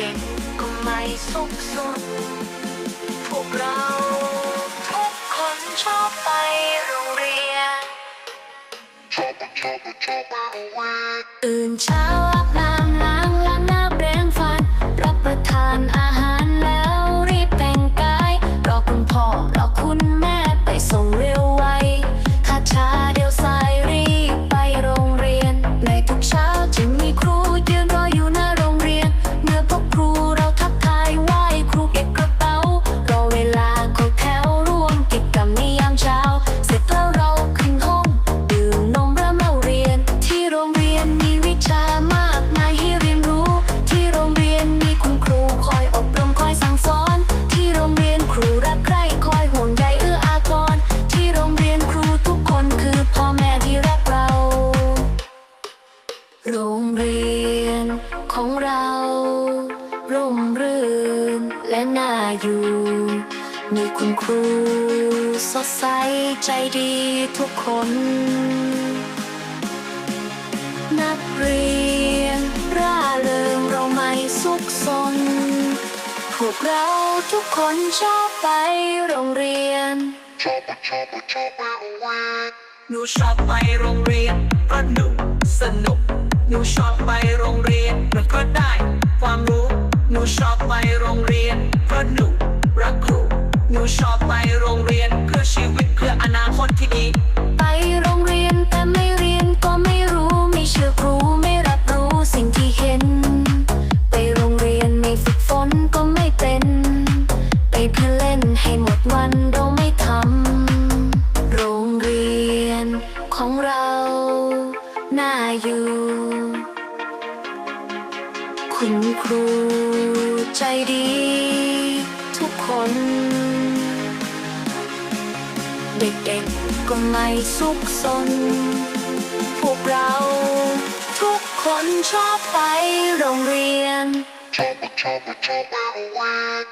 ด็กๆก็ไม่สุขสนพวกเราทุกคนชอบไปโรงเรียนตื่นเช้า โรงเรียนของเรา ร่มรื่นและน่าอยู่ มีคุณครูสดใสใจดีทุกคน นักเรียนร่าเริงเราไม่สุขสน พวกเราทุกคนชอบไปโรงเรียนหนูชอบไปโรงเรียนเพราะหนูสนุก หนูชอบไปโรงเรียนมันก็ได้ ความรู้ หนูชอบไปโรงเรียนเพราะหนูรักครู หนูชอบไปโรงเรียนเพื่อชีวิตเพื่ออนาคตที่ดี ไปโรงเรียนแต่ไม่เรียนก็ไม่รู้ไม่เชื่อครูไม่รับรู้สิ่งที่เห็น ไปโรงเรียนไม่ฝึกฝนก็ไม่เป็น ไปเพื่อเล่นให้หมดวันเราไม่ทำโรงเรียนของเราน่าอยู่ คุณครูใจดี ทุกคน เด็กๆก็ไม่สุขสน พวกเรา ทุกคนชอบไปโรงเรียน Chop a chop a chop a wag.